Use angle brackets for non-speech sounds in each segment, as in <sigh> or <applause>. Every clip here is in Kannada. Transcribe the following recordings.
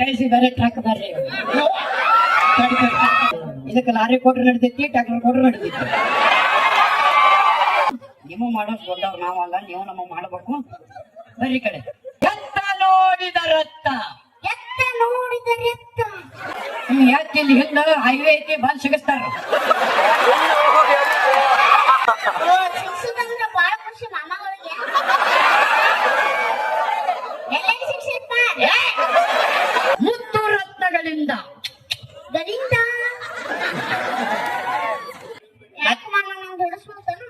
ಟಾಟಾ ಬೇರೆ ಟ್ರಕ್ ಬರ್ರಿ. ಇದಕ್ಕೆ ಲಾರಿ ಕೊಟ್ರೆ ನಡಿತೈತಿ ಟ್ರ್ಯಾಕ್ಟರ್ ಕೊಟ್ರೆ ನಡಿತೈತಿ ನೀವು ಮಾಡೋದು ದೊಡ್ಡವ್ರು ನಾವಲ್ಲ ನೀವು ನಮ್ಮ ಮಾಡಬೇಕು. ಬರ್ರಿ ಕಡೆ. ಎತ್ತ ನೋಡಿದ ರತ್ತ ಎತ್ತ ನೋಡಿದ ರತ್ತ ಹ್ಮ್ ಎತ್ತ ಇಲ್ಲಿ ಹಿಂದ ಹೈವೇ ಐತಿ ಬಂದ್ ಸಿಗಿಸ್ತಾರ ಶಿಕ್ಷಕಂದ್ರ ಬಾಳ ಖುಷಿ ಮಾಮಗಳಿಗೆ ಎಲ್ಲೆಲ್ಲಿ ಶಿಕ್ಷಿಪ್ಪ ಮುತ್ತು ರತ್ನಗಳಿಂದ ಗದಿಂದ ಯಾಕೆ ಮಾಮ ನಂಗೆ ಹಿಡಿಸ್ಬಿಡ್ತಾನ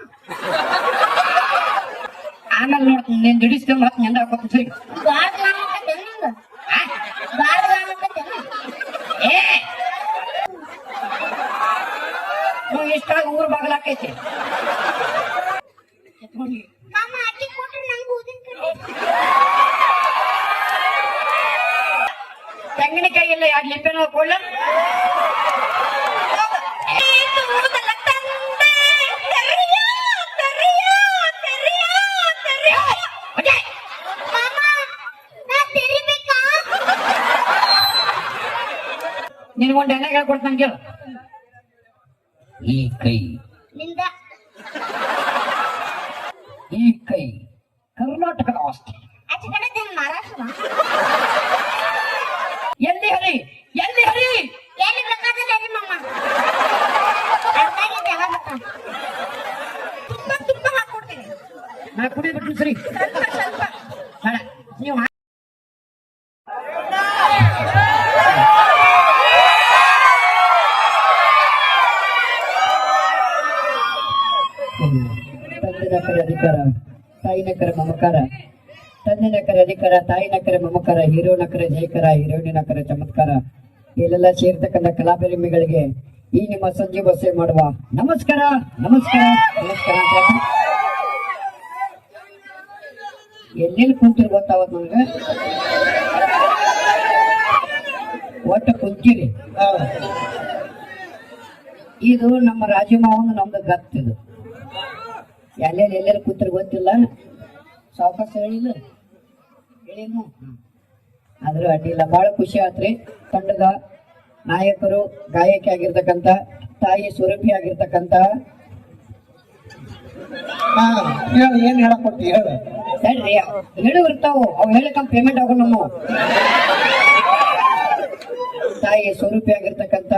ಆಮೇಲೆ ನೋಡ್ತೀನಿ ನೀನ್ ದುಡಿಸ್ಕೊಂಡು ಮತ್ತೆ ನೆಂದ ಹಾಕೋತ. ಎಷ್ಟಾಗ ಊರ್ ಬಾಗ್ಲಾಕೈತಿ ತೆಂಗಿನಕಾಯಿ ಎಲ್ಲ ಎರಡು ಲಿಂಬೆನ ಕೊಳ್ಳ ನಿನ್ಗೊಂದು ಎಣ್ಣೆ ಹೇಳ್ಕೊಡ್ತಾನೆ ಕೇಳು ಈ ಕೈ. ಈ ಕೈ. ಕರ್ನಾಟಕದ ಆಸ್ತಿ. ಎಲ್ಲಿ ಹರಿ? ಎಲ್ಲಿ ಹರಿ? ಎಲ್ಲಿ ಬೇಕಾದ್ರೆ ರೀ ತಾಯಿ ನಕ್ಕರ ಮಮಕಾರ, ತಂದೆ ನಕರ ಅಧಿಕಾರ, ತಾಯಿ ನಕರೆ ಮಮಕಾರ, ಹೀರೋ ನಕರ ಜಯಕರ, ಹೀರೋಯಿನ್ ನಕರ ಚಮತ್ಕಾರ. ಇಲ್ಲೆಲ್ಲ ಸೇರ್ತಕ್ಕಂಥ ಕಲಾಪ್ರೇಮಿಗಳಿಗೆ ಈ ನಿಮ್ಮ ಸಂಜೆ ಬಸ್ಸೆ ಮಾಡುವ ನಮಸ್ಕಾರ ನಮಸ್ಕಾರ ನಮಸ್ಕಾರ. ಎಲ್ಲೆಲ್ಲಿ ಕುಂತಿರ್ ಗೊತ್ತಾವತ್ ನನಗೆ? ಒಟ್ಟು ಕುಂತಿರಿ. ಇದು ನಮ್ಮ ರಾಜಮಾವನ ನಮ್ದು ಗತ್ತಿದು ಎಲ್ಲೆಲ್ಲಿ ಎಲ್ಲೆಲ್ಲಿ ಕೂತಿರ್ ಗೊತ್ತಿಲ್ಲ. ಸಾವಕಾಶ ಹೇಳಿಲ್ಲ ಹೇಳಿನು ಆದ್ರೂ ಅಡ್ಡಿಲ್ಲ ಬಹಳ ಖುಷಿ ಆತ್ರಿ. ತಂಡದ ನಾಯಕರು ಗಾಯಕಿ ಆಗಿರ್ತಕ್ಕಂಥ ತಾಯಿ ಸ್ವರೂಪಿ ಆಗಿರ್ತಕ್ಕಂಥ. ಹೇಳು ಏನ್ ಹೇಳಕ್ ಕೊಟ್ಟಿ ಹೇಳು. ಸರಿ ಹೇಳು ಇರ್ತಾವು. ಅವ್ ಹೇಳಕ್ಕ ಪೇಮೆಂಟ್ ಆಗೋ ನಮ್ಮ ತಾಯಿ ಸ್ವರೂಪಿ ಆಗಿರ್ತಕ್ಕಂಥ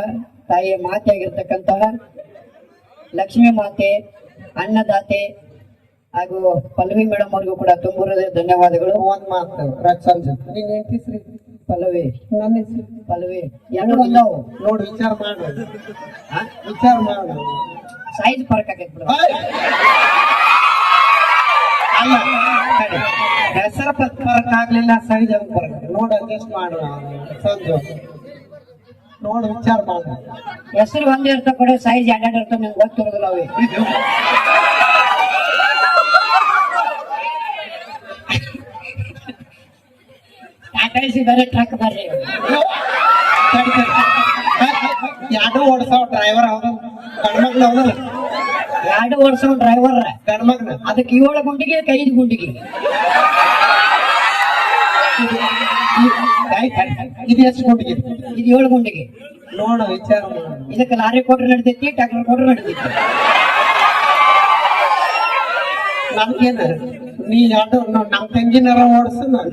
ತಾಯಿಯ ಮಾತೆ ಆಗಿರ್ತಕ್ಕಂಥ ಲಕ್ಷ್ಮೀ ಮಾತೆ ಅನ್ನದಾತೆ ಹಾಗೂ ಪಲ್ಲವಿ ಮೇಡಮ್ ಅವ್ರಿಗೂ ಕೂಡ ತುಂಬ ಧನ್ಯವಾದಗಳು. ಒಂದ್ ಮಾತು ರಚನ್ ನಿನ್ ಹೆಂಡತಿ ಪಲ್ಲವಿ. ನನ್ನ ಹೆಸರು? ಪಲ್ಲವಿ. ಎರಡು ಬಂದವು. ನೋಡು ವಿಚಾರ ಮಾಡು. ವಿಚಾರ ಮಾಡು. ಸೈಜ್ ಫರ್ಕ್ ಆಗೈತೆ ಬಿಡು! ಅಲ್ಲ ಹೆಸರು ಫರಕ್ ಆಗ್ಲಿಲ್ಲ ಸೈಜ್ ಅಂತ ಫರಕ್ ನೋಡು ಅಡ್ಜಸ್ಟ್ ಮಾಡು. ಸಂಜು ನೋಡು ವಿಚಾರ ಮಾಡು. ಹೆಸರು ಒಂದೇ ಇರ್ತ ಕೊಡೆ ಸೈಜ್ ಎರಡೆರಡು ಇರ್ತಾವ ನಿಮ್ಗೆ ಗೊತ್ತಿರೋದಿಲ್ಲ ಅವೆ. ಟಾಟಾ ಸಿ ಬೇರೆ ಟ್ರಕ್ ಬರ್ರಿ. ಎರಡು ಓಡಿಸೋ ಡ್ರೈವರ್ ಅವನು ಗಂಡ್ಮಗ್ನ ಅವನು ಎರಡು ವರ್ಷ ಡ್ರೈವರ್ ಗಂಡ್ಮಗ್ನ ಅದಕ್ಕೆ ಏಳು ಗುಂಡಿಗೆ ಐದು ಗುಂಡಿಗೆ. ಇದು ಎಷ್ಟು ಗುಂಡಿಗೆ? ಇದು ಏಳು ಗುಂಡಿಗೆ. ನೋಡ ವಿಚಾರ ಇದಕ್ಕೆ ಲಾರಿ ಕೊಟ್ರೆ ನಡಿತೈತಿ ಟ್ಯಾಕ್ಟರ್ ಕೊಟ್ರೆ ನಡಿತೈತಿ ನಮ್ಗೇನ ನೀ ಎರಡು ನಮ್ ತಂಗಿನಾರ ಓಡಿಸ ನಾನು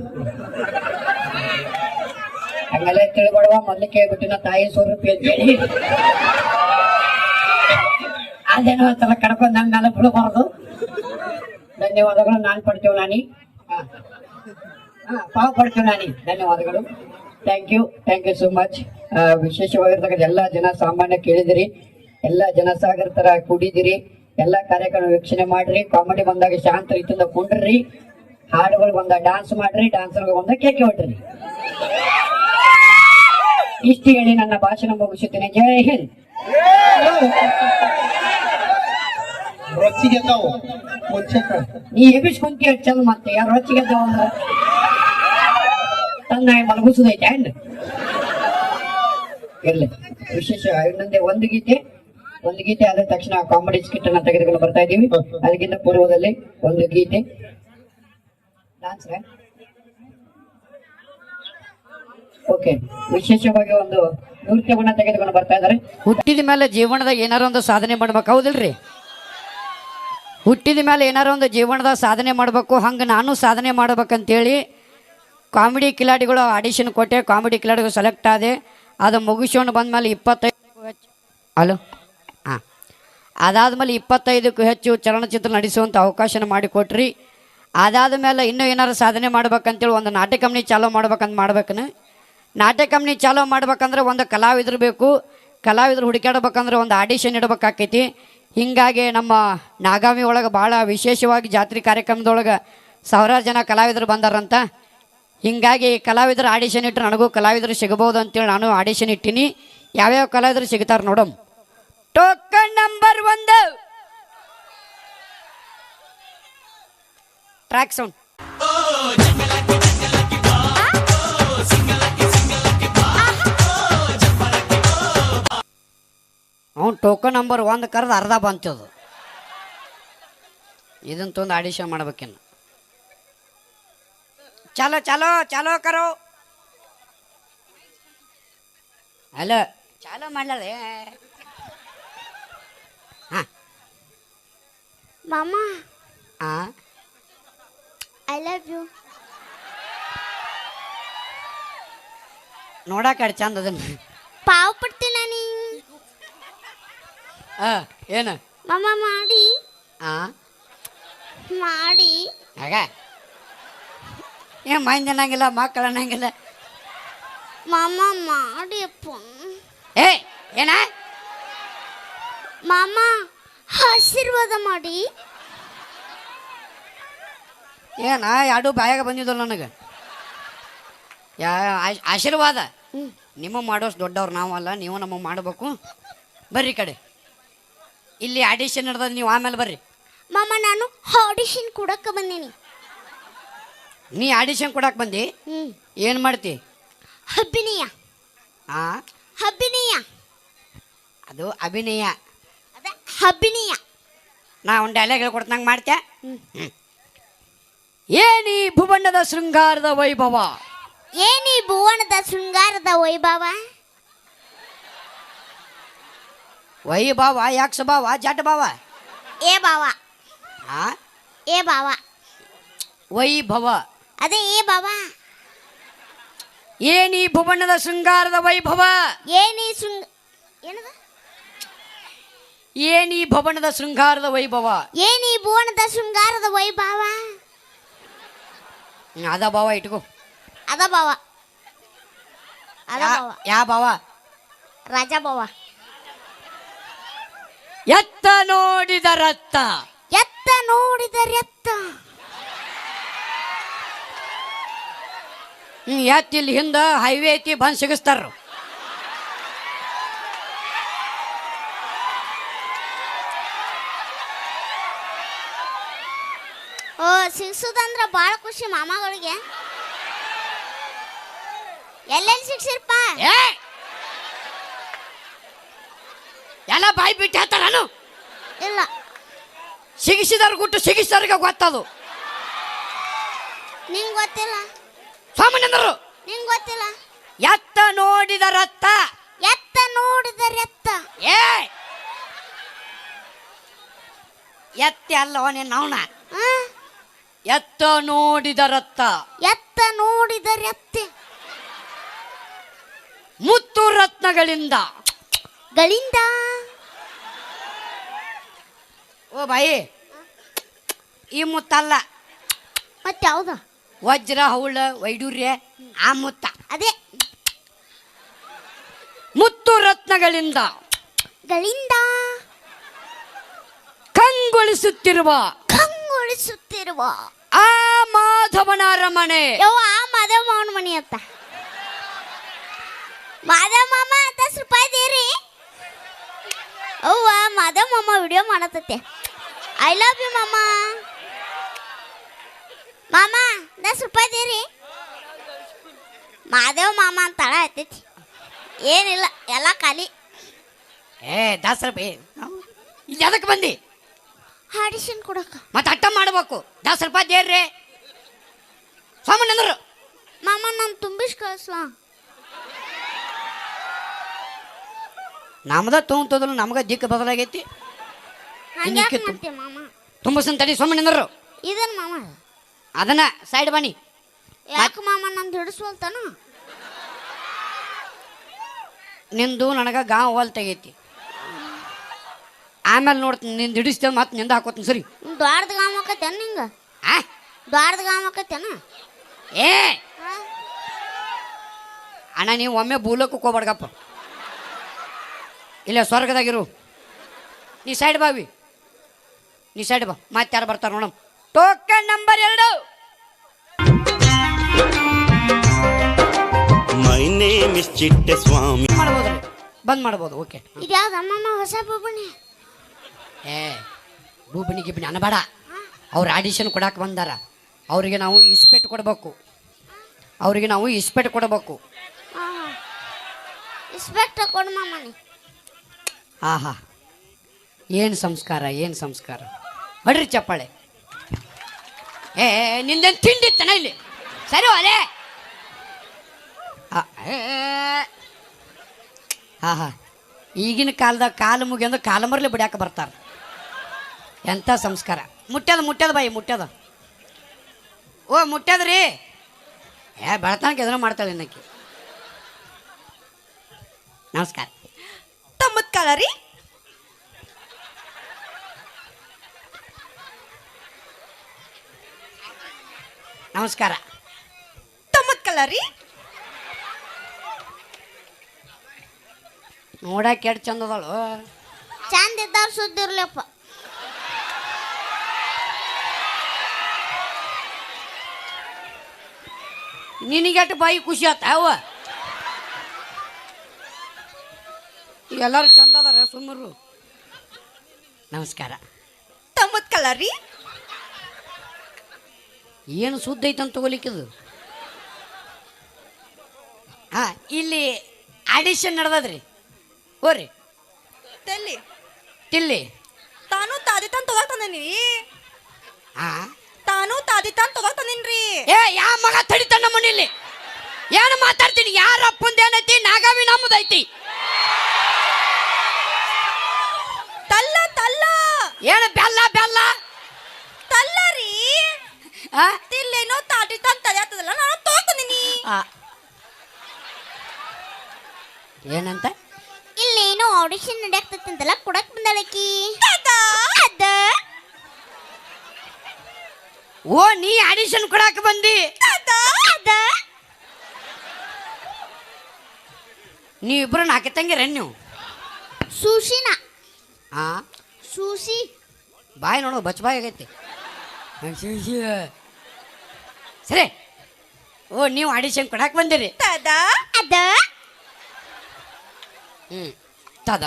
ಹಂಗೆಲ್ಲ ತಿಳ್ಕೊಡುವ, ಮೊದ್ಲು ಕೇಳ್ಬಿಟ್ಟಿನ ತಾಯಿ ಸ್ವರೂಪಿ ಅಂತೇಳಿ ಅದೇನೋ ಒಂದ್ಸಲ ಕಡ್ಕೊಂಡ್ ನನ್ನ ಮೇಲೆ ಬಿಡಬಾರ್ದು ಧನ್ಯವಾದಗಳು, ನಾನ್ ಪಡ್ತೇವೆ ನಾನಿ. ಪಾವು ಪಡ್ತೇವೆ ನಾನಿ. ಧನ್ಯವಾದಗಳು. Thank you thank you so much ವಿಶೇಷವಾಗಿರ್ತಕ್ಕಂಥ ಎಲ್ಲ ಜನ ಸಾಮಾನ್ಯ ಕೇಳಿದಿರಿ. ಎಲ್ಲ ಜನಸಾಗರ ತರ ಕೂಡಿದಿರಿ. ಎಲ್ಲ ಕಾರ್ಯಕ್ರಮ ವೀಕ್ಷಣೆ ಮಾಡ್ರಿ. ಕಾಮಿಡಿ ಬಂದಾಗ ಶಾಂತ ರೀತಿಯಿಂದ ಕುಂಡ್ರಿ. ಹಾಡುಗಳು ಬಂದಾಗ ಡಾನ್ಸ್ ಮಾಡ್ರಿ. ಡಾನ್ಸರ್ಗಳು ಬಂದಾಗ ಕೇಕೆ ಹೊಟ್ರಿ ಇಷ್ಟು ಹೇಳಿ ನನ್ನ ಭಾಷಣ ಮುಗಿಸುತ್ತೇನೆ. ಜೈ ಹಿಂದ್. ನೀ ಎಬ್ಬಿಸ್ಕೊಂತಿ ಚಂದ ಮತ್ತೆ ಯಾರು ರೊಚ್ಚಿಗೆದ್ದಾವ ಅಂದ್ರೆ? ತನ್ನ ಮಲಗಿಸುದೈತೆ. ಅಂಡ್ ಇರ್ಲಿ. ವಿಶೇಷ ಇನ್ನೊಂದೇ ಒಂದು ಗೀತೆ. ಒಂದು ಗೀತೆ ಆದ ತಕ್ಷಣ ಕಾಮಿಡಿ ಸ್ಕಿಟ್ ಅನ್ನ ತೆಗೆದುಕೊಂಡು ಬರ್ತಾ ಇದೀವಿ ಅದಕ್ಕಿಂತ ಪೂರ್ವದಲ್ಲಿ ಒಂದು ಗೀತೆ. Dance okay. ವಿಶೇಷವಾಗಿ ಒಂದು ನೃತ್ಯವನ್ನ ತೆಗೆದುಕೊಂಡು ಬರ್ತಾ ಇದ್ದಾರೆ. ಹುಟ್ಟಿದ ಮೇಲೆ ಜೀವನದ ಏನಾರ ಒಂದು ಸಾಧನೆ ಮಾಡ್ಬೇಕು, ಹೌದಿಲ್ರಿ? ಹುಟ್ಟಿದ ಮೇಲೆ ಏನಾರ ಒಂದು ಜೀವನದ ಸಾಧನೆ ಮಾಡಬೇಕು, ಹಂಗೆ ನಾನು ಸಾಧನೆ ಮಾಡ್ಬೇಕಂತೇಳಿ ಕಾಮಿಡಿ ಕಿಲಾಡಿಗಳು ಆಡಿಷನ್ ಕೊಟ್ಟೆ, ಕಾಮಿಡಿ ಕಿಲಾಡಿಗಳು ಸೆಲೆಕ್ಟ್ ಆದೆ. ಅದು ಮುಗಿಸ್ಕೊಂಡು ಬಂದಮೇಲೆ ಇಪ್ಪತ್ತೈದು ಹೆಚ್ಚು ಹಲೋ? ಹಾಂ. ಅದಾದಮೇಲೆ ಇಪ್ಪತ್ತೈದಕ್ಕೂ ಹೆಚ್ಚು ಚಲನಚಿತ್ರ ನಡೆಸುವಂಥ ಅವಕಾಶನ ಮಾಡಿಕೊಟ್ರಿ. ಅದಾದ ಮೇಲೆ ಇನ್ನೂ ಏನಾರು ಸಾಧನೆ ಮಾಡ್ಬೇಕಂತೇಳಿ ಒಂದು ನಾಟಕ ಕಂಪ್ನಿ ಚಾಲೂ ಮಾಡ್ಬೇಕಂತ ಮಾಡ್ಬೇಕನ? ನಾಟ್ಯ ಕಂಪ್ನಿ ಚಾಲೂ ಮಾಡ್ಬೇಕಂದ್ರೆ ಒಂದು ಕಲಾವಿದರು ಬೇಕು, ಕಲಾವಿದರು ಹುಡುಕಾಡ್ಬೇಕಂದ್ರೆ ಒಂದು ಆಡಿಷನ್ ಇಡಬೇಕಾಕೈತಿ. ಹೀಗಾಗಿ ನಮ್ಮ ನಾಗಾಮಿ ಒಳಗೆ ಭಾಳ ವಿಶೇಷವಾಗಿ ಜಾತ್ರೆ ಕಾರ್ಯಕ್ರಮದೊಳಗೆ ಸಾವಿರಾರು ಜನ ಕಲಾವಿದರು ಬಂದಾರಂತ. ಹೀಗಾಗಿ ಕಲಾವಿದರು ಆಡಿಷನ್ ಇಟ್ಟರೆ ನನಗೂ ಕಲಾವಿದರು ಸಿಗಬಹುದು ಅಂತೇಳಿ ನಾನು ಆಡಿಷನ್ ಇಟ್ಟೀನಿ. ಯಾವ್ಯಾವ ಕಲಾವಿದರು ಸಿಗ್ತಾರೆ ನೋಡಮ್. ಟೋಕನ್ ನಂಬರ್ ಒಂದು. ಟ್ರ್ಯಾಕ್ ಸೌಂಡ್ ಟೋಕನ್ ನಂಬರ್ ಒಂದು ಕರೆದು ಅರ್ಧ ಬಂತದು. ಇದನ್ನ ತೊಂದು ಆಡಿಷನ್ ಮಾಡ್ಬೇಕಿನ್ನು. ಚಲೋ ಚಲೋ ಚಲೋ ಕರೋ. ಹಲೋ ಚಲೋ ಮಾಡಲೇ ಹಾಂ. ಮಾಮ. ಹಾಂ ಐ ಲವ್ ಯು. ನೋಡಕ್ಕೆ ಚಂದ ಅದನ್ನ ಪಾವ್ ಪಡ್ತೀನಿ ನಾನು ಹಾಂ ಏನು? ಮಾಮ ಮಾಡಿ. ಹಾಂ ಮಾಡಿ. ಆಗ? ಏನು ಮೈಂದ ಅನ್ನಂಗಿಲ್ಲ ಮಕ್ಕಳು ಅನ್ನಂಗಿಲ್ಲ? ಮಾಮ ಮಾಡಿಯಪ್ಪ. ಏ ಏನ? ಮಾಮ ಆಶೀರ್ವಾದ ಮಾಡಿ. ಏನ ಎರಡು ಬಾಯಾಗ ಬಂದಿದ್ದು ನನಗೆ? ಯಾ ಆಶ್- ಆಶೀರ್ವಾದ. ನಿಮ್ಮ ಮಾಡೋಷ್ಟು ದೊಡ್ಡವ್ರು ನಾವಲ್ಲ ನೀವು ನಮಗೆ ಮಾಡಬೇಕು. ಬರ್ರಿ ಕಡೆ. ಇಲ್ಲಿ ಆಡಿಷನ್ ನಡೆದ ನೀವು ಆಮೇಲೆ ಬರ್ರಿ. ಮಾಮ ನಾನು ಆಡಿಷನ್ ಕೊಡಕ್ಕೆ ಬಂದೀನಿ. ನೀ ಆಡಿಷನ್ ಕೊಡಕ್ಕೆ ಬಂದಿ? ಹ್ಞೂ ಏನು ಮಾಡ್ತಿ? ಅಭಿನಯ. ಆ? ಅಭಿನಯ. ಅದು ಅಭಿನಯ. ಅದೇ ಅಭಿನಯ. ನಾ ಒಂದು ಡೈಲಾಗ್ ಹೇಳ್ಕೊಡ್ತಂಗೆ ಮಾಡ್ತ್ಯಾ? ಏನಿ ಏನೀ ಭುವನದ ಶೃಂಗಾರದ ವೈಭವ? ಏನೀ ಭುವನದ ಶೃಂಗಾರದ ವೈಭವ? ವೈಭವ ಯಾಕ್ಸ ಭಾವ ಜಟ್ ಭಾವ? ಏ ಬಾವ ಆ? ಏ ಬಾವ ವೈಭವ ಅದೇ ಏ ಬಾವ ಏನೀ ಭುವನದ ಶೃಂಗಾರದ ವೈಭವ ಏನೀ ಶೃಂಗ ಏನದ? ಏನೀ ಭವನದ ಶೃಂಗಾರದ ವೈಭವ ಏನೀ ಭುವನದ ಶೃಂಗಾರದ ವೈಭವ ಹ್ಮ್, ಅದ ಭಾವ ಇಟ್ಕೋ. ಅದ ಬಾವ ಅದ ಯಾ- ಬಾವ ಯಾ ಭಾವ? ರಾಜ ಬಾವ ಎತ್ತ ನೋಡಿದ ರತ್ತ ಎತ್ತ ನೋಡಿದ ರತ್ತ ಎತ್ತ ಇಲ್ಲಿ ಹಿಂದ ಹೈವೇ ಐತಿ ಬಂದ್ ಸಿಗಿಸ್ತಾರ ಓ ಸಿಗ್ಸುದಂದ್ರ ಬಾಳ ಖುಷಿ ಮಾಮಗಳಿಗೆ. ಎಲ್ಲೆಲ್ಲಿ ಸಿಗ್ಸಿರ್ಪ? ಏ ಎಲ್ಲ ಬಾಯಿ ಬಿಟ್ಟು ನಾನು? ಇಲ್ಲ. ಸಿಗಿಸಿದಾರ ಗುಟ್ಟು ಸಿಗಿಸಿದವ್ರಿಗೆ ಗೊತ್ತದು. ನಿಂಗೆ ಗೊತ್ತಿಲ್ಲ? ಸಾಮಾನ್ಯಂದರು ನಿಂಗೆ ಗೊತ್ತಿಲ್ಲ? ಎತ್ತ ನೋಡಿದ ರತ್ತ ಎತ್ತ ನೋಡಿದ ರತ್ತ ಏ! ಎತ್ತಿ ಅಲ್ಲ ನೀನು ಅವನ? ಆ? ಎತ್ತ ನೋಡಿದ ರತ್ತ ಎತ್ತ ನೋಡಿದ ರತ್ತೆ ಮುತ್ತು ರತ್ನಗಳಿಂದ. ಗಳಿಂದ? ಓ ಬಾಯಿ. ಈ ಮುತ್ತಲ್ಲ ಮತ್ತೆ ಯಾವ್ದ? ವಜ್ರ ಹೌಳ ವೈಡೂರ್ಯ ಆ ಮುತ್ತ. ಅದೇ. ಮುತ್ತು ರತ್ನಗಳಿಂದ ಗಳಿಂದ ಕಂಗೊಳಿಸುತ್ತಿರುವ ಕಂಗೊಳಿಸುತ್ತಿರುವ ಆ ಮಾಧವನ ಅರಮನೆ ಯವ್ವ ಆ ಮಾಧವ ಮಾವನ ಮನಿ ಅಂತ ಮಾಧವ ಮಾಮ ದಸ್ ರೂಪಾಯಿ ದೇರಿ. ಅವ್ವ ಮಾಧವ ಮಾಮ ವಿಡಿಯೋ ಮಾಡತತ್ತೆ ಐ ಲವ್ ಯು ಮಾಮ ಮಾಮ ದಸ್ ರೂಪಾಯಿ ದೇರಿ ಮಾದೇವ್ ಮಾಮ ಅಂತ ಆಯ್ತೈತಿ ಏನಿಲ್ಲ ಎಲ್ಲ ಖಾಲಿ. ಏ ದಾಸ್ ರೂಪಾಯಿ ಇದು ಎದಕ್ಕೆ ಬಂದಿ? ಆಡಿಷನ್ ಕೊಡಕ್ಕ. ಮತ್ತೆ ಅಟ್ಟ ಮಾಡಬೇಕು. ದಾಸ್ ರೂಪಾಯಿ ದೇರ್ರಿ ಸ್ವಾಮಣ್ಣಂದ್ರು ಮಾಮ ನಮ್ಮ ತುಂಬಿಸ್ ಕಳಿಸ್ಲಾ? ನಮ್ದ ತುಂಬ ನಮ್ಗೆ ದಿಕ್ಕ ಬದಲಾಗೈತಿ. ತುಂಬಸನ್ ತಡಿ ಸೊಮ್ಮೆ ಅಂದರು. ಇದನ್ ಮಾಮ ಅದನ್ನ ಸೈಡ್ ಬನ್ನಿ. ಯಾಕೆ ಮಾಮ ನಂದು ಹಿಡಿಸ್ವಲ್ತಾನ ನಿಂದು ನನಗ ಗಾಂವ್ ಹೋಲ್ ತೆಗೈತಿ. ಆಮೇಲೆ ನೋಡ್ತೀನಿ ನಿಂದು ಹಿಡಿಸ್ತೇವೆ ಮತ್ತೆ ನಿಂದ ಹಾಕೋತೀನಿ ಸರಿ. ದ್ವಾರದ ಗಾಮ ಹಾಕತ್ತೇನ ನಿಂಗ? ಆ? ದ್ವಾರದ ಗಾಮ ಹಾಕತ್ತೇನ? ಏ! ಅಣ್ಣ ನೀವು ಒಮ್ಮೆ ಬೂಲಕ್ಕೆ ಹೋಗ್ಬಾರ್ದಪ್ಪ ಇಲ್ಲ ಸ್ವರ್ಗದಾಗಿರು ನೀ ಸೈಡ್ ಬಾವಿ ನೀ ಸೈಡ್ ಬಾ ಮತ್ತೆ ಯಾರು ಬರ್ತಾರ ನೋಡಮ್. ಟೋಕನ್ ನಂಬರ್ ಎರಡು. ಮೈ ನೇಮ್ ಇಸ್ ಚಿಟ್ಟೆ ಸ್ವಾಮಿ ಮಾಡ್ಬೋದ್ರಿ? ಬಂದ್ ಮಾಡ್ಬೋದು ಓಕೆ ಇದ್ಯಾವ್ದು ಅಮ್ಮಮ್ಮ ಹೊಸ ಬೊಬ್ಬಣಿ ಏ ಬೂಬಿನಿ ಗಿಬಿನಿ ಅನಬೇಡ ಅವ್ರು ಆಡಿಷನ್ ಕೊಡಕ್ಕೆ ಬಂದಾರ. ಅವರಿಗೆ ನಾವು ಇಸ್ಪೆಟ್ ಕೊಡಬೇಕು. ಅವರಿಗೆ ನಾವು ಇಸ್ಪೆಟ್ ಕೊಡಬೇಕು. ಇಸ್ಪೆಕ್ಟ್ ಕೊಡು ಮಾಮ ಆಹಾ. ಏನು ಸಂಸ್ಕಾರ ಏನು ಸಂಸ್ಕಾರ? ಹೊಡ್ರಿ ಚಪ್ಪಾಳೆ. ಏ, ನಿಂದೇನು ತಿಂಡಿತ್ತನ ಇಲ್ಲಿ? ಸರಿ ಅಲೆ. ಹಾ ಈಗಿನ ಕಾಲದಾಗ ಕಾಲು ಮುಗಿಯಂದು ಕಾಲ ಮರಲಿ ಬಿಡ್ಯಾಕೆ ಬರ್ತಾರೆ. ಎಂಥ ಸಂಸ್ಕಾರ. ಮುಟ್ಟ್ಯದ ಮುಟ್ಟ್ಯದ ಬಾಯಿ ಮುಟ್ಟ್ಯದ ಓ ಮುಟ್ಟ್ಯದ್ರಿ ಏ ಬೆಳತನಕ ಎದುರು ಮಾಡ್ತಾಳೆ ಇನ್ನಕ್ಕೆ ನಮಸ್ಕಾರ. ತಮ್ಮದ ಕಾಲ ರೀ? ನಮಸ್ಕಾರ. ತಮ್ಮಕ್ಕಲ್ಲ ಕಾಲ ರೀ? ನೋಡಕ್ಕೆ ಎಷ್ಟು ಚಂದ ಅದಾಳು. ಚಂದ ಇದ್ದವ್ರು ಸುದ್ದಿರ್ಲಪ್ಪ ನಿನಗೆಟ್ಟು ಬಾಯಿ ಖುಷಿ ಆತ ಅವ ಎಲ್ಲರೂ ಚಂದ ಅದಾರ ಸುಮ್ಮರು ನಮಸ್ಕಾರ. ತಮ್ಮದ ಕಲರಿ ಏನು ಸುದ್ದ ಐತಂತ ತಗೋಲಿಕ್ಕಿದು? ಹಾ ಇಲ್ಲಿ ಆಡಿಷನ್ ನಡೆದದ್ರಿ. ಹೋರಿ ತೆಲ್ಲಿ. ತಿಲ್ಲಿ. ತಾನು ತಾದಿತಾನ್ ತಗೋತಾನಿ? ಹಾ ತಾನು ತಾದಿ ತಾದಿತಾನ್ ತಗೋತಾನಿನ್ರಿ. ಏ ಯಾ ಮಗ ತಡಿತಾನ ಮನೇಲಿ ಏನು ಮಾತಾಡ್ತೀನಿ? ಯಾರ ಅಪ್ಪಂದ ಏನೈತಿ? ನಾಗಾವಿ ನಮ್ಮದೈತಿ ತಲ್ಲ ತಲ್ಲ. ಏನು ಬೆಲ್ಲ ಬೆಲ್ಲ? ತಲ್ಲ ರೀ. ಆ? ತಾಟಿ ತಂತ ನಾನು ತೋತನಿ ಆ. ಏನಂತ? ಇಲ್ಲೇನೋ ಆಡಿಷನ್ ನಡೆಯಕ್ತೈತಂತಲ್ಲ ಕೊಡಕ್ ಬಂದಳಕಿ ಅದ ಓ ನೀ ಆಡಿಷನ್ ಕೊಡಾಕ ಬಂದಿ. ಅದ ನೀವು ಇಬ್ರು ನಾಲ್ಕು ತಂಗಿರ ನೀವು ಸುಶಿನ. ಆ? ಸೂಸಿ ಬಾಯಿ ನೋಡು ಬಚ್ ಬಾಯಿ ಆಗೈತಿ. ಸರಿ. ಓ ನೀವು ಆಡಿಷನ್ ಕೊಡಕ್ಕೆ ಬಂದಿರಿ. ತದ. ಅದ. ಹ್ಞೂ ತದ.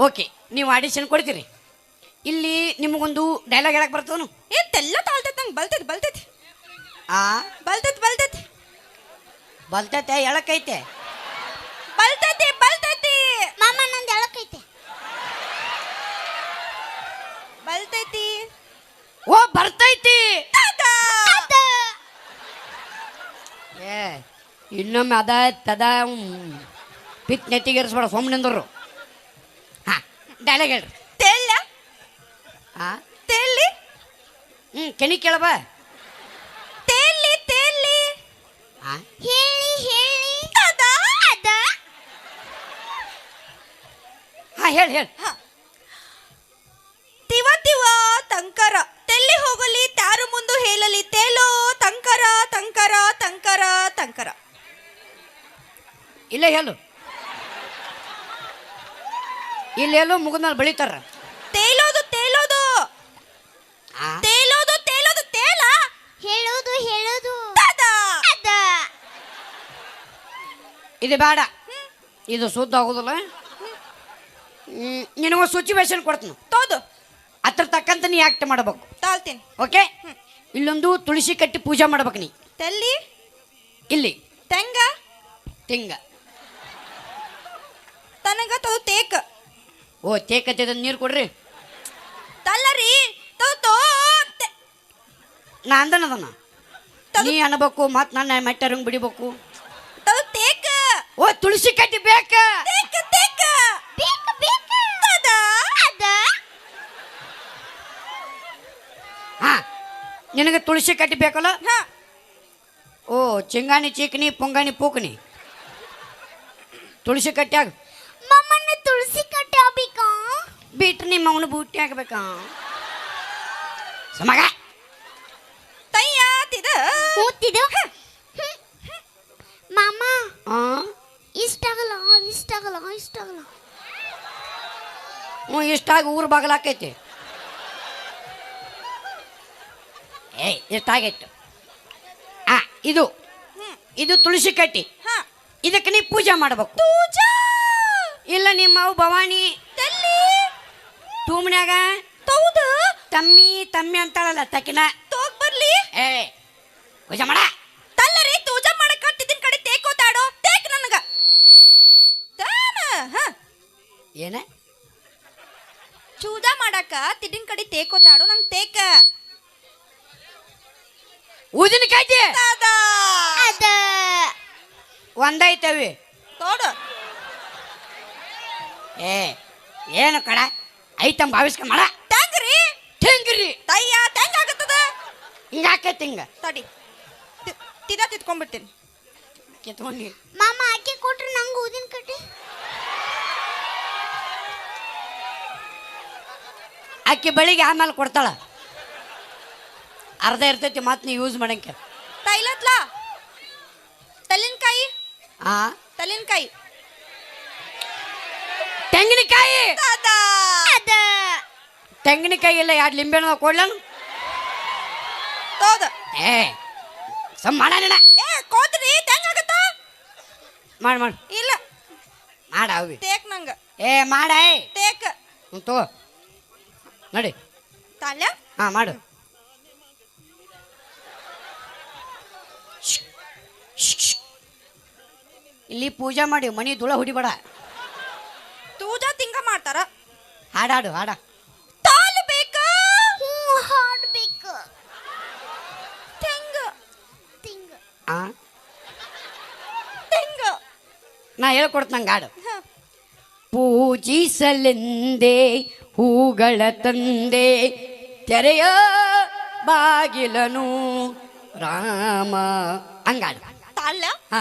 ಓಕೆ ನೀವು ಆಡಿಷನ್ ಕೊಡ್ತೀರಿ. ಇಲ್ಲಿ ನಿಮಗೊಂದು ಡೈಲಾಗ್ ಹೇಳಕ್ ಬರ್ತದನು? ಎಂತೆಲ್ಲ ತಾಳ್ತೈತೆ ತಾಳ್ತೈತಿ ನಂಗೆ ಬಲ್ತೈತಿ ಬಲ್ತೈತಿ. ಆ? ಬಲ್ತೈತಿ ಬಲ್ತೈತಿ. ಬಲ್ತೈತೆ ಎಳಕೈತೆ ಬಲ್ತೈತಿ ಬಲ್ತೈತಿ. ಮಾಮ ನಂದು ಎಳಕೈತೆ ಬಲ್ತೈತಿ. ಓ ಬರ್ತೈತಿ ತದ ಅದ ಏ ಇನ್ನೊಮ್ಮೆ ಅದ ತದ ಪಿತ್ ನೆತ್ತಿಗೇರಿಸ್ಬೇಡ ಸೋಮನಿಂದರು ಹಾಂ ಡೈಲಾಗ್ ಹೇಳ್ರಿ. ತೇಲ್ಯ ಹಾಂ ತೆಲ್ಲಿ ಹ್ಞೂ ಕೆನಿ ಕೇಳಬ ತೇಲಿ ತೆಲ್ಲಿ ಹಾಂ ಹೇಳಿ ಹೇಳಿ. ಅದ. ಹಾಂ ಹೇಳಿ ಹೇಳಿ. ತಿವ ತಿವ ತಂಕರ. ಇಲ್ಲೇ ಹೇಳು ಇಲ್ಲೆಲ್ಲೋ ಮುಗಿದ್ಮೇಲೆ ಬೆಳಿತಾರ. ತೇಲೋದು ತೇಲೋದು. ಆ? ತೇಲೋದು ತೇಲೋದು ತೇಲ. ಹೇಳೋದು ಹೇಳೋದು. ಇದು ಬೇಡ. ಇದು ಶುದ್ಧ ಆಗೋದಿಲ್ಲ. ನಿನಗ ಸಿಚುವೇಶನ್ ಕೊಡ್ತೀನಿ. ತೋದು. ಅದ್ರ ತಕ್ಕಂತ ನೀ ಆಕ್ಟ್ ಮಾಡಬೇಕು. ತಾಳ್ತೀನಿ. ಓಕೆ ಇಲ್ಲೊಂದು ತುಳಸಿ ಕಟ್ಟಿ ಪೂಜೆ ಮಾಡ್ಬೇಕು ನೀ. ತಲ್ಲಿ. ಇಲ್ಲಿ. ತೆಂಗ. ತಿಂಗ. ತನಗ ತದು ತೇಕ. ಓ ತೇಕ ನೀರು ಕೊಡ್ರಿ. ತಲ್ಲರಿ ತೋ ನಾ ಅಂದನದನ ನೀ ಅನ್ಬೇಕು ಮತ್ ನನ್ನ ಮೆಟ್ಟರಂಗ್ ಬಿಡಿಬೇಕು. ತೌ ತೇಕ. ಓ ತುಳಸಿ ಕಟ್ಟಿ ಬೇಕ. ಅದ. ನಿನಗೆ ತುಳಸಿ ಕಟ್ಟಿ ಬೇಕಲ್ಲ? ಓ ಚಿಂಗಾಣಿ ಚೀಕಣಿ ಪುಂಗಾಣಿ ಪೂಕಣಿ ತುಳಸಿ ಕಟ್ಟ್ಯಾಗ ಮಮ್ಮನ ತುಳಸಿ ಕಟ್ಟೆ ಆಗ್ಬೇಕಾ? ಬಿಟ್ರೆ ನಿಮ್ಮ ಅವನು ಬೂಟಿ ಹಾಕ್ಬೇಕಾ ಸಮಗ ತಯ್ಯ ತಿದ ಕೂತಿದ್ದು ಮಾಮ. ಆ? ಇಷ್ಟ ಆಗಲ್ಲ ಇಷ್ಟ ಆಗಲ್ಲ ಇಷ್ಟ ಆಗಲ್ಲ. ಹ್ಞೂ ಇಷ್ಟಾಗಿ ಊರು ಬಾಗಲಾಕೈತಿ ಏಯ್ ಇಷ್ಟಾಗೈತು ಆ ಇದು. ಇದು ತುಳಸಿ ಕಟ್ಟಿ. ಹಾ. ಇದಕ್ಕೆ ನೀ ಪೂಜೆ ಮಾಡ್ಬೇಕು. ಪೂಜಾ? ಇಲ್ಲ ನಿಮ್ಮ ಅವು ಭವಾನಿ. ತಲ್ಲಿ. ತೂಮ್ನ್ಯಾಗ? ತೌದ. ತಮ್ಮಿ ತಮ್ಮಿ ಅಂತಾಳಲ್ಲ ತಕಿನ ತೋಗ್ ಬರ್ಲಿ. ಏ ಪೂಜೆ ಮಾಡ. ತಲ್ಲರಿ ತೂಜ ಮಾಡಕ್ ಕಟ್ಟಿದಿನ್ ಕಡೆ ತೇಕೋತಾಡೋ ತೇಕ್ ನನಗ. ತಾನ ಹ. ಏನ? ಚೂಜ ಮಾಡಕ ತಿದ್ದಿನ ಕಡೆ ತೇಕೋತಾಡೋ ನಂಗ್ ತೇಕ. ಊದಿನ ಕಟ್ಟಿ ದಾದಾ ಅದ. ಒಂದೈತವಿ ತೋಡು. ಏ ಏನು ಕಡ ಐತಂ ಭಾವಿಸ್ಕ ಮಾಡ. ತಂಗ್ರಿ? ತಿಂಗ್ರಿ. ತಯ್ಯ ತಂಗ್ ಆಗತ್ತದ. ಹಿಂಗಾಕೆ ತಿಂಗ? ತಡಿ. ತಿ- ತಿದ ತಿತ್ಕೊಂಡ್ಬಿಡ್ತೀನಿ. ಕಿತ್ಕೊಂಡಿ. ಮಾಮ ಅಕ್ಕಿ ಕೊಟ್ರೆ ನಂಗೆ ಊದಿನ ಕಟ್ಟಿ ಅಕ್ಕಿ ಬಳಿಗೆ ಆಮೇಲೆ ಕೊಡ್ತಾಳ. ಅರ್ಧ ಇರ್ತೈತಿ ಮತ್ತೆ ನೀ ಯೂಸ್ ಮಾಡಂಗೆ. ತೈಲತ್ಲ? ತಲಿನ್ಕಾಯಿ? ಆ? ತಲ್ಲಿನಕಾಯಿ ತೆಂಗಿನಕಾಯಿ? ತೆಂಗಿನಕಾಯಿ ಇಲ್ಲ ಎರಡು ಲಿಂಬೆಹಣ್ಣು ಕೊಡ್ಲನು? ತೋದ ಏ ಸಮ್ ಮಾಡ ನಿನ. ಏ ಕೋತ್ರಿ ಆಗತ್ತ? ಮಾಡಿ ಮಾಡಿ. ಇಲ್ಲ. ಮಾಡ ಅವಿ ಟೇಕ್ ನಂಗ. ಏ ಮಾಡ ಏ. ತೋ ನೋಡಿ ತಗೋ. ನಡಿ. ತಾಲ್ಯ? ಹಾಂ ಮಾಡು. ಇಲ್ಲಿ ಪೂಜೆ ಮಾಡಿ ಮನಿ ಧೂಳ ಹೊಡಿಬೇಡ. ಹಾಡಾಡು ಹಾಡ. ತಾಳ್ಬೇಕು. ಬೇಕಾ ಹ್ಞೂ ಹಾಡ್ಬೇಕು. ತೆಂಗ. ತಿಂಗ. ಆ? ತೆಂಗ. ನಾ ಹೇಳ್ಕೊಡ್ತಂಗೆ ಹಾಡು. ಪೂಜಿಸಲೆಂದೇ ಹೂಗಳ ತಂದೆ ತೆರೆಯ ಬಾಗಿಲನು ರಾಮ. ಹಂಗಾಡು ತಾಳ ಹಾ.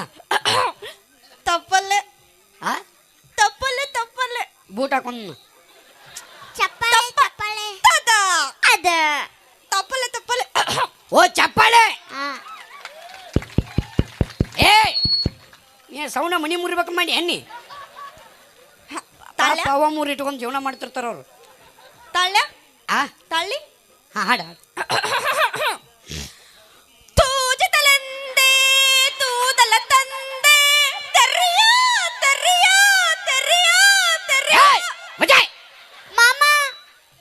ತಪ್ಪಲ್ಲೆ. ಆ? ತಪ್ಪಲ್ಲೆ ತಪ್ಪಲ್ಲೆ. ಬೂಟ ಹಾಕೊಂಡು ಚಪ್ಪಾಳೆ ಚಪ್ಪಾಳೆ ದಾದಾ ಅದ ತಪ್ಪಲ್ಲೆ ತಪ್ಪಲ್ಲೆ ಓ ಚಪ್ಪಾಳೆ. ಆ, ಏ ಏ ಸೌಂಡ ಮನಿ ಮುರಿಬೇಕು ಮಾಡಿ ಎನ್ನಿ. ತಾಳ್ಯ? ಪಾಪ ಅವ ಮೂರು ಇಟ್ಕೊಂಡು ಜೀವನ ಮಾಡ್ತಿರ್ತಾರ ಅವ್ರು. ತಾಳ್ಯ. ಆ? ತಾಳಿ ಹಾ ಹಾಡ. ತೂಜಿತಲೆಂದೇ ತೂದಲ ತಂದೆ ತೆರ್ರಿಯ ತೆರ್ರಿಯ ತೆರ್ರಿಯ ತೆರ್ರಿಯ ಮಜಾ ಮಾಮ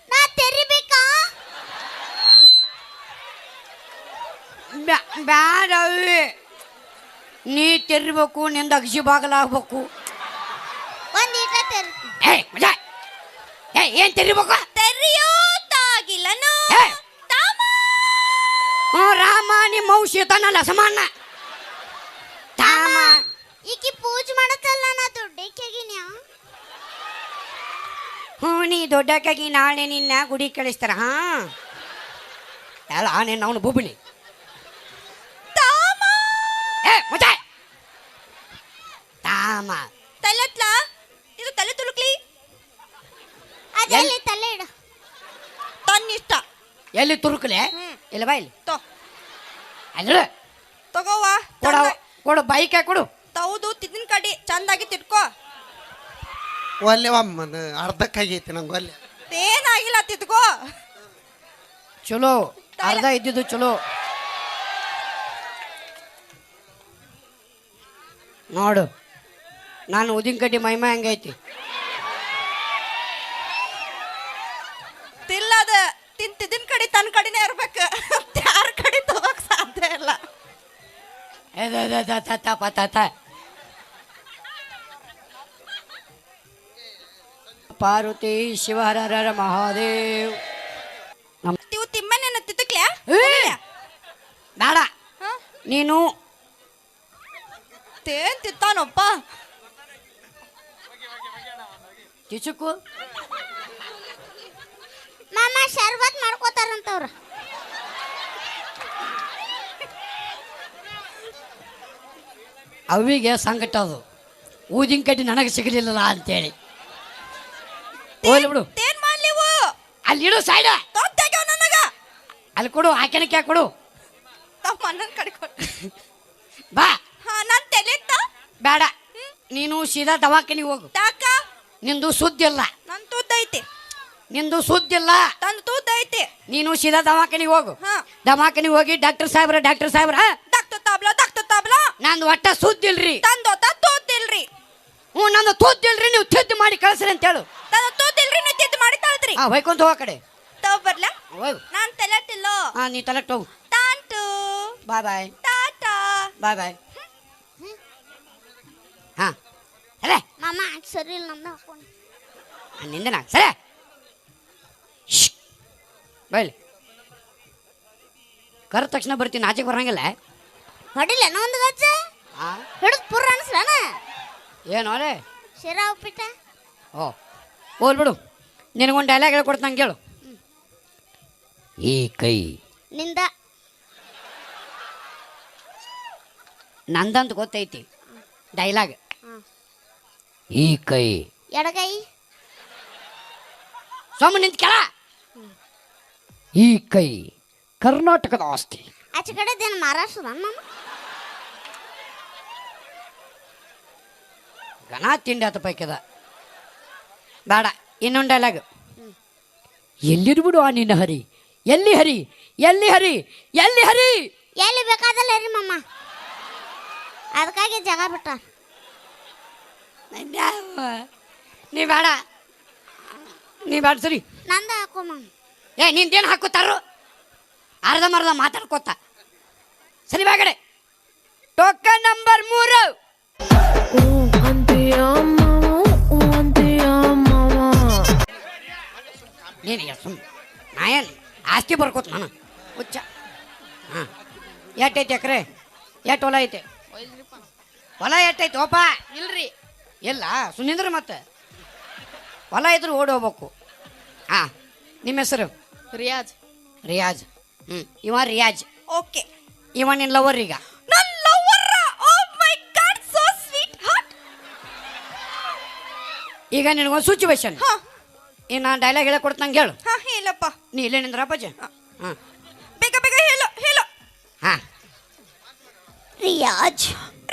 ನಾ ತೆರಿಬೇಕಾ ಬ್ಯಾಡ ಅವಿ. ನೀ ತೆರಿಬೇಕು ನಿಂದ ಅಗ್ಜಿ ಬಾಗಲಾಗ್ಬೇಕು. ಒಂದ್ ಇಟ್ಟ ತೆರಿ ಏ ಮಜಾ. ಏ ಏನ್ ತೆರಿಬೇಕು? ತೆರ್ರಿಯೋ ತಾಗಿಲನು ತಾಮ. ಹ್ಞೂ ರಾಮ ನಿಮ್ಮ ಔಷಧ ತಾನಲ್ಲ ಸಮಾನ. ತಾಮ. ಈಕಿ ಪೂಜೆ ಮಾಡತ್ತಲ್ಲ ನಾ ದುಡ್ಡಕ್ಕಾಗಿನ್ಯಾ ಹ್ಞೂ ನೀ ದೊಡ್ಡಕ್ಕಾಗಿ ನಾಳೆ ನಿನ್ನ ಗುಡಿ ಕಳಿಸ್ತಾರ ಹಾ? ಅಲ್ಲ ಆನೆ ಅವನು ಬುಬ್ಬಿನಿ ತಾಮ ಏ ಮುಚ್ಚ! ತಾಮ. ತಲೆತ್ಲ? ಇದು ತಲೆ ತುಳುಕ್ಲಿ? ಅದೆಲ್ಲಿ ತಲೆ ಇಡು. ತನ್ನಿಷ್ಟ. ಎಲ್ಲಿ ತುರುಕ್ಲೆ? ಇಲ್ಲ ಬಾ ಇಲ್ಲಿ. ತೋ. ಅಂದ್ರೆ ತಗೋವಾ ಕೊಡ ಕೊಡು ಬೈಕ್ ಕೊಡು. ತೌದು ತಿದ್ದಿನ ಕಡಿ ಚಂದಾಗಿ ತಿಟ್ಕೋ. ಒಲ್ಲೆ ಅಮ್ಮನ ಅರ್ಧಕ್ಕಾಗೈತಿ ನಂಗೆ ಒಲ್ಲೆ. ಏನಾಗಿಲ್ಲ ತಿದ್ಕೋ ಚಲೋ. ಅರ್ಧ ಇದ್ದಿದ್ದು ಚಲೋ. ನೋಡು. ನಾನು ಉದಿನ ಕಡ್ಡಿ ಮೈಮ ಹೆಂಗೈತಿ? ತಿಲ್ಲದ ತಿಂತಿದ್ದಿನ ಕಡೆ ತನ್ನ ಕಡಿನೇ ಇರ್ಬೇಕು. <laughs> ಯಾರ ಕಡೆ ತಗೋಕ್ ಸಾಧ್ಯ ಇಲ್ಲ. ಪಾರ್ವತಿ ಶಿವಹರ ಹರ ಹರ ಮಹಾದೇವ್ ನಮ್ಮ ತಿಮ್ಮನೇನ ತಿದ್ದಕ್ಲ್ಯಾ! ಬೇಡ. ನೀನು ಮತ್ತೇನ್ ತಿತ್ತಾನಪ್ಪ ಕಿಚುಕು? ಮಾಮ ಶರ್ಬತ್ ಮಾಡ್ಕೋತಾರಂತವ್ರ. ಅವಿಗೆ ಸಂಕಟ ಅದು. ಊದಿನ ಕಡ್ಡಿ ನನಗೆ ಸಿಗಲಿಲ್ಲ ಅಂತೇಳಿ. ಹೋಗ್ಲಿ ಬಿಡು. ಏನ್ ಮಾಡ್ಲಿವು ಅಲ್ಲಿ ಇಡು ಸೈಡ ನನಗೆ. ಅಲ್ಲಿ ಕೊಡು ಆಕೆನಕ್ಕೆ ಕೊಡು. ತಮ್ಮ ಅಣ್ಣನ ಕಡೆ ಕೊಡು. ಬಾ. ಬೇಡ. ನೀನು ಸೀದಾ ದವಾಖಾನಿಗೆ ಹೋಗು. ತಾಕ ನಿಂದು ಸುದ್ದಿಲ್ಲ ನನ್ ತೂದೈತಿ ನಿಂದು ಸುದ್ದಿಲ್ಲ ತನ್ ತೂದೈತಿ ನೀನು ಸೀದಾ ದವಾಖಾನಿಗೆ ಹೋಗು. ಹಾ. ದವಾಖಾನಿಗೆ ಹೋಗಿ ಡಾಕ್ಟರ್ ಸಾಹೇಬ್ರ ಡಾಕ್ಟರ್ ಸಾಹೇಬ್ರ. ಡಾಕ್ಟರ್ ತಾಬ್ಲ ಡಾಕ್ಟರ್ ತಾಬ್ಲ. ನಂದು ಒಟ್ಟ ಸುದ್ದಿಲ್ರಿ ತಂದೋತ ತೂತಿಲ್ರಿ ಹ್ಞೂ ನಂದು ತುದ್ದಿಲ್ರಿ ನೀವು ತಿದ್ದು ಮಾಡಿ ಕಳ್ಸ್ರಿ ಅಂತ ಹೇಳು. ತನ್ನ ತೂತಿಲ್ರಿ ನೀವು ತಿದ್ದು ಮಾಡಿ ತಳ್ತ್ರಿ ಆ ಹೊಯ್ಕೊಂತ ಹೋಗ ಕಡೆ. ತಾವ್ ಬರ್ಲ? ಹೋಗು. ನಾನ್ ತಲೆ ಹಾ ನೀ ತಲೆಕ್ಟ್ ಹೋಗು ತಾಂಟು ಬಾಯ್ ಬಾಯ್. ಟಾಟಾ. ಬಾಯ್ ಬಾಯ್. ಸರಿ ಮಾಮ ಸರಿ ಇಲ್ಲ ನಂದ ಹಾಕೊಂಡು ನಿಂದನ ಸರಿ ಬೈಲಿ. ಕರೆದ ತಕ್ಷಣ ಬರ್ತೀನಿ ಆಚೆಗೆ ಬರಂಗಿಲ್ಲ. ಹೊಡಿಲ್ಲ ಒಂದು ಗಜ್ಜ? ಆ? ಹಿಡಿದು ಪುರ ಅನ್ಸ್ಲನ? ಏನು ಅಲೆ? ಶಿರಾ ಉಪ್ಪಿಟ್ಟ? ಓ ಹೋಲ್ ಬಿಡು. ನಿನಗೊಂದು ಡೈಲಾಗ್ ಹೇಳ್ಕೊಡ್ತಂಗೆ ಕೇಳು. ಈ ಕೈ. ನಿಂದ. ನಂದಂತ ಗೊತ್ತೈತಿ. ಡೈಲಾಗ್. ಈ ಕೈ. ಎಡಗೈ ಸೋಮ ನಿಂತ ಕೆಳ. ಈ ಕೈ ಕರ್ನಾಟಕದ ಆಸ್ತಿ. ಆಚೆ ಕಡೆದೇನು ಮಹಾರಾಷ್ಟ್ರದ ಮಾಮ ಗಣ ತಿಂಡಿ ಆತ ಪೈಕದ ಬೇಡ ಇನ್ನೊಂದು ಡೈಲಾಗ್ ಎಲ್ಲಿರ್ಬಿಡು ಆ ನಿನ್ನ ಹರಿ. ಎಲ್ಲಿ ಹರಿ? ಎಲ್ಲಿ ಹರಿ? ಎಲ್ಲಿ ಹರಿ? ಎಲ್ಲಿ ಬೇಕಾದಲ್ಲ ರೀ ಮಾಮ. ಅದಕ್ಕಾಗಿ ಜಾಗ ಬಿಟ್ಟ. ನೀ ಬೇಡ. ನೀ ಬೇಡ ಸರಿ. ನಂದ ಹಾಕೋ ಮಾಮ. ಏ ನಿಂದೇನು ಹಾಕೋತಾರು? ಅರ್ಧ ಮರ್ಧ ಮಾತಾಡ್ಕೋತ. ಸರಿ ಬಾಗಡೆ ಟೋಕನ್ ನಂಬರ್ ಮೂರು. ನೀನು ಸುಮ್ಮ ನಾ ಏನು ಆಸ್ತಿ ಬರ್ಕೋತ ನಾನು? ಹುಚ್ಚ. ಹಾಂ. ಎಟ್ಟೈತೆ ಅಕ್ರೆ ಎಷ್ಟು ಹೊಲ ಐತೆ? ಹೊಲ ಎಟ್ಟೈತೆ ಓಪ ಇಲ್ರಿ. ಇಲ್ಲ ಸುನಿಂದ್ರ ಮತ್ತೆ? ಹೊಲ ಇದ್ರೆ ಓಡಿ ಹೋಗ್ಬೇಕು. ಹಾ ನಿಮ್ಮ ಹೆಸರು? ರಿಯಾಜ್. ರಿಯಾಜ್. ಹ್ಞೂ ಇವ ರಿಯಾಜ್. ಓಕೆ. ಇವ ನಿನ್ನ ಲವರ್ ಈಗ. Lover oh my god so sweet hot ಈಗ ನಿನಗೊಂದು ಸಿಚುವೇಶನ್ ಹಾ. ಈಗ ನಾನು ಡೈಲಾಗ್ ಹೇಳ್ಕೊಡ್ತಂಗೆ ಹೇಳು. ಹಾ ಹೇಳಪ್ಪ. ನೀ ಇಲ್ಲೇ ನಿಂದ್ರಪ್ಪಾಜಿ ಹಾಂ. ಬೇಗ ಬೇಗ ಹೇಳು ಹೇಳು. ಹಾಂ. ರಿಯಾಜ್.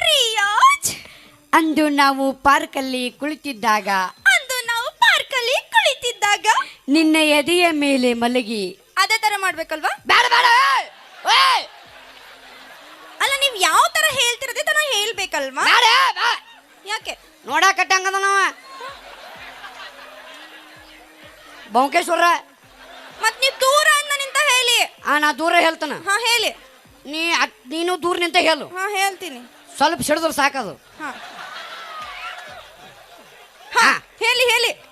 ರಿಯಾಜ್. ಅಂದು ನಾವು ಪಾರ್ಕಲ್ಲಿ ಕುಳಿತಿದ್ದಾಗ ಅಂದು ನಾವು ಪಾರ್ಕಲ್ಲಿ ಕುಳಿತಿದ್ದಾಗ ನಿನ್ನ ಎದೆಯ ಮೇಲೆ ಮಲಗಿ. ಅದೇ ತರ ಮಾಡ್ಬೇಕಲ್ವಾ? ಬೇಡ ಬೇಡ! ಅಲ್ಲ ನೀವ್ ಯಾವ ತರ ಹೇಳ್ತಿರೋದೇ ತರ ಹೇಳ್ಬೇಕಲ್ವಾ. ಯಾಕೆ? ನೋಡಕಟ್ಟಂಗದ ನಾವ ಬೌಂಕೇಶ್ವರ. ಮತ್ ನೀವ್ ದೂರ ಅಂದ ನಿಂತ ಹೇಳಿ. ಆ ನಾ ದೂರ ಹೇಳ್ತಾನ. ಹಾ ಹೇಳಿ. ನೀ ನೀನು ದೂರ ನಿಂತ ಹೇಳು. ಹಾ ಹೇಳ್ತೀನಿ. ಸ್ವಲ್ಪ ಸಿಡಿದ್ರೆ ಸಾಕದು. ಹಾ ಹಾ. ಹೇಳಿ ಹೇಳಿ.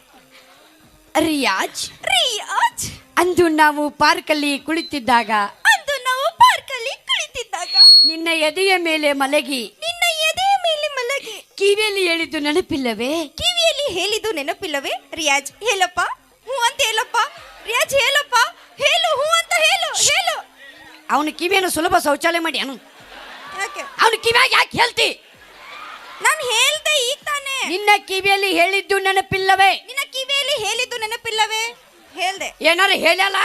ರಿಯಾಜ್. ರಿಯಾಜ್? ಅಂದು ನಾವು ಪಾರ್ಕಲ್ಲಿ ಕುಳಿತಿದ್ದಾಗ. ಅಂದು ನಾವು ಪಾರ್ಕಲ್ಲಿ ಕುಳಿತಿದ್ದಾಗ. ನಿನ್ನ ಎದೆಯ ಮೇಲೆ ಮಲಗಿ. ನಿನ್ನ ಎದೆಯ ಮೇಲೆ ಮಲಗಿ. ಕಿವಿಯಲ್ಲಿ ಹೇಳಿದ್ದು ನೆನಪಿಲ್ಲವೇ? ಕಿವಿಯಲ್ಲಿ ಹೇಳಿದ್ದು ನೆನಪಿಲ್ಲವೇ? ರಿಯಾಜ್ ಹೇಳಪ್ಪ. ಹ್ಞೂ ಅಂತ ಹೇಳಪ್ಪ. ರಿಯಾಜ್ ಹೇಳಪ್ಪ. ಹೇಳು ಹ್ಞೂ ಅಂತ ಹೇಳು ಹೇಳು. ಅವನು ಕಿವಿಯನ್ನು ಸುಲಭ ಶೌಚಾಲಯ ಮಾಡಿ ಅವನು ಅವನು ಅವನ ಕಿವಿಯಾಗ ಯಾಕೆ ಹೇಳ್ತಿ? ನಾನು ಹೇಳ್ದೆ ಈಗ ತಾನೆ. ನಿನ್ನ ಕಿವಿಯಲ್ಲಿ ಹೇಳಿದ್ದು ನೆನಪಿಲ್ಲವೇ? ನಿನ್ನ ಕಿವಿಯಲ್ಲಿ ಹೇಳಿದ್ದು ನೆನಪಿಲ್ಲವೇ? ಹೇಳ್ದೆ. ಏನಾರು ಹೇಳಲ್ಲ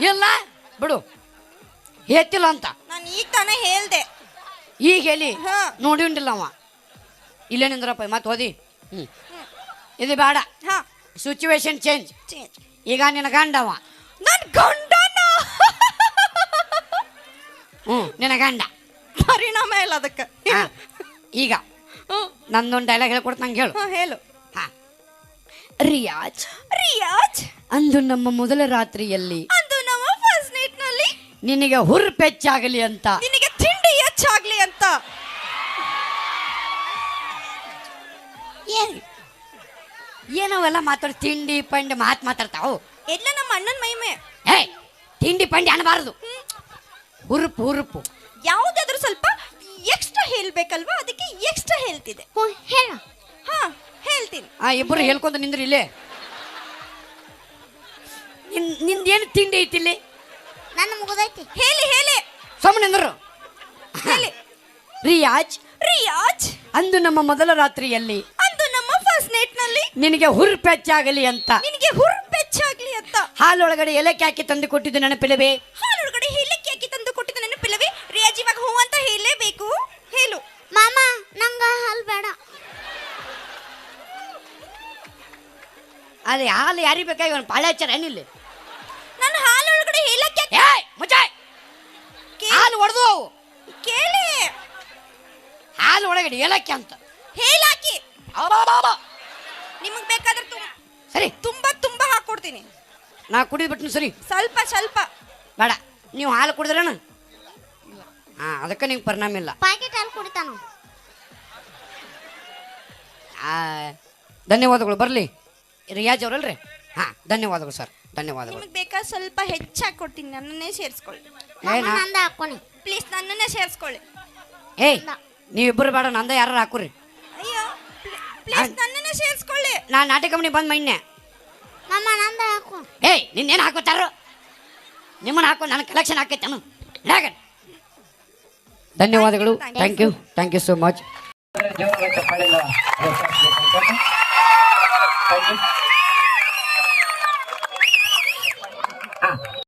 ಇಲ್ಲ? ಬಿಡು. ಹೇಳ್ತಿಲ್ಲ ಅಂತ. ನಾನು ಈಗ ತಾನೇ ಹೇಳ್ದೆ. ಈಗ ಹೇಳಿ. ಹಾ. ನೋಡಿ ಉಂಟಿಲ್ಲ ಅವ ಇಲ್ಲೇನಂದ್ರಪ್ಪ ಮತ್ತೆ ಓದಿ. ಹ್ಞೂ ಇದು ಬೇಡ. ಹಾ. ಸಿಚುವೇಶನ್ ಚೇಂಜ್ ಚೇಂಜ್ ಈಗ ನಿನ್ನ ಗಂಡವ ನನ್ ಗಂಡನ? ಹ್ಞೂ ನಿನ್ನ ಗಂಡ. ಪರಿಣಾಮ ಇಲ್ಲ ಅದಕ್ಕೆ. ಹಾ. ಈಗ ನನ್ನೊಂದು ಡೈಲಾಗ್ ಹೇಳ್ಕೊಡ್ತಂಗೆ ಹೇಳು. ಹಾ ಹೇಳು. ಹಾ. ರಿಯಾಜ್ ರಿಯಾಜ್. ಅಂದು ನಮ್ಮ ಮೊದಲ ರಾತ್ರಿಯಲ್ಲಿ ಅಂದು ನಮ್ಮ ಫಸ್ಟ್ ನೈಟ್ನಲ್ಲಿ ನಿನಗೆ ಹುರ್ಪೆಚ್ಚಾಗಲಿ ಅಂತ. ನಿನಗೆ ತಿಂಡಿ ಹೆಚ್ಚಾಗ್ಲಿ ಅಂತ. ಏನ್? ಏನವೆಲ್ಲ ಮಾತಾಡ್ ತಿಂಡಿ ಪಂಡಿ ಮಾತ್ ಮಾತಾಡ್ತಾವು. ಎಲ್ಲ ನಮ್ಮ ಅಣ್ಣನ ಮೈಮೆ. ಏ ತಿಂಡಿ ಪಂಡಿ ಅನ್ನಬಾರದು ಹುರುಪು ಹುರುಪು. ಯಾವುದಾದ್ರೂ ಸ್ವಲ್ಪ ಎಕ್ಸ್ಟ್ರಾ ಹೇಳ್ಬೇಕಲ್ವಾ? ಅದಕ್ಕೆ ಎಕ್ಸ್ಟ್ರಾ ಹೇಳ್ತಿದೆ ಹ್ಞೂ ಹೇಳ. ಹಾ ಹೇಳ್ತೀನಿ. ಆ ಇಬ್ಬರು ಹೇಳ್ಕೊಂತ ನಿಂದ್ರಿ ಇಲ್ಲೇ. ನಿನ್ ನಿಂದೇನು ತಿಂಡಿ ಐತಿ ಇಲ್ಲಿ? ನನ್ನ ಮುಗಿದೈತಿ ಹೇಳಿ ಹೇಳಿ. ಸುಮ್ಮನೆ ನಿಂದ್ರು. ಹೇಳಿ. <laughs> ರಿಯಾಜ್. ರಿಯಾಜ್. ಅಂದು ನಮ್ಮ ಮೊದಲ ರಾತ್ರಿಯಲ್ಲಿ ಅಂದು ನಮ್ಮ ಫಸ್ಟ್ ನೈಟ್ನಲ್ಲಿ. ನಿನಗೆ ಹುರ್ ಪೆಚ್ಚಾಗಲಿ ಅಂತ. ನಿನಗೆ ಹುರ್ ಪೆಚ್ಚಾಗಲಿ ಅಂತ. ಹಾಲೊಳಗಡೆ ಎಲೆ ಕ್ಯಾಕಿ ತಂದು ಕೊಟ್ಟಿದ್ದು ನೆನಪಿಲ್ಲವೇ? ಅದೇ ಹಾಲು ಯಾರಿಗೆ ಬೇಕಾಗಿ ಪಾಳೆ ಹಚ್ಚಾರ ಏನಿಲ್ಲ? ಹಾಲು ಒಳಗಡೆ ಹೇಳಕ್ಕೆ ಏಯ್ ಹಾಲು ಒಡೆದು ಅವು ಕೇಳಿ! ಹಾಲು ಒಳಗಡೆ ಏಲಕ್ಕಿ ಅಂತ. ಹೇಳಾಕಿ! ಅಬ್ಬಬ್ಬಬ್ಬ. ನಿಮಗೆ ಬೇಕಾದ್ರೆ ತುಂಬ ಸರಿ. ತುಂಬಾ ತುಂಬಾ ಹಾಕೊಡ್ತೀನಿ ನಾ ಕುಡಿದ್ಬಿಟ್ನು ಸರಿ. ಸ್ವಲ್ಪ ಸ್ವಲ್ಪ. ಬೇಡ. ನೀವು ಹಾಲು ಕುಡಿದ್ರೇನು? ಹಾ ಅದಕ್ಕೆ ನಿಂಗೆ ಪರಿಣಾಮ ಇಲ್ಲ. ಪ್ಯಾಕೆಟ್ ಹಾಲು ಕುಡಿತಾನು? ಆ, ಧನ್ಯವಾದಗಳು. ಬರಲಿ. ರಿಯಾಜ್ ಅವರಲ್ರಿ? ಹಾ ಧನ್ಯವಾದಗಳು ಸರ್ ಧನ್ಯವಾದಗಳು. ನಿಮಗೆ ಬೇಕಾದ್ರೆ ಸ್ವಲ್ಪ ಹೆಚ್ಚಾಗಿ ಕೊಡ್ತೀನಿ ನನ್ನನ್ನೇ ಸೇರಿಸ್ಕೊಳ್ಳಿ. ಏ ಮಾಮ ನಾ ನಂದ ಹಾಕೋನಿ ಪ್ಲೀಸ್ ನನ್ನನ್ನೇ ಸೇರಿಸ್ಕೊಳ್ಳಿ. ಏಯ್ ನೀವಿಬ್ಬರು ಬೇಡ ನಂದ ಯಾರು ಹಾಕುರಿ. ಅಯ್ಯೋ ಪ್ಲೀಸ್ ನನ್ನನ್ನೇ ಸೇರಿಸ್ಕೊಳ್ಳಿ. ನಾ ನಾಟಕ ಮನೆ ಬಂದ್ ಮೈನ್ನೆ. ಮಾಮ ನಂದ ಹಾಕೋ. ಏಯ್ ನಿನ್ನೇನು ಹಾಕೋತಾರು ನಿಮ್ಮನ್ನ ಹಾಕೋ ನನ್ನ ಕಲೆಕ್ಷನ್ ಹಾಕೈತೇನು ಹೇಗ ಧನ್ಯವಾದಗಳು. Thank you thank you so much ಜೋರಾಗಿ ಚಪ್ಪಾಳೆ ಇಲ್ಲ. Thank you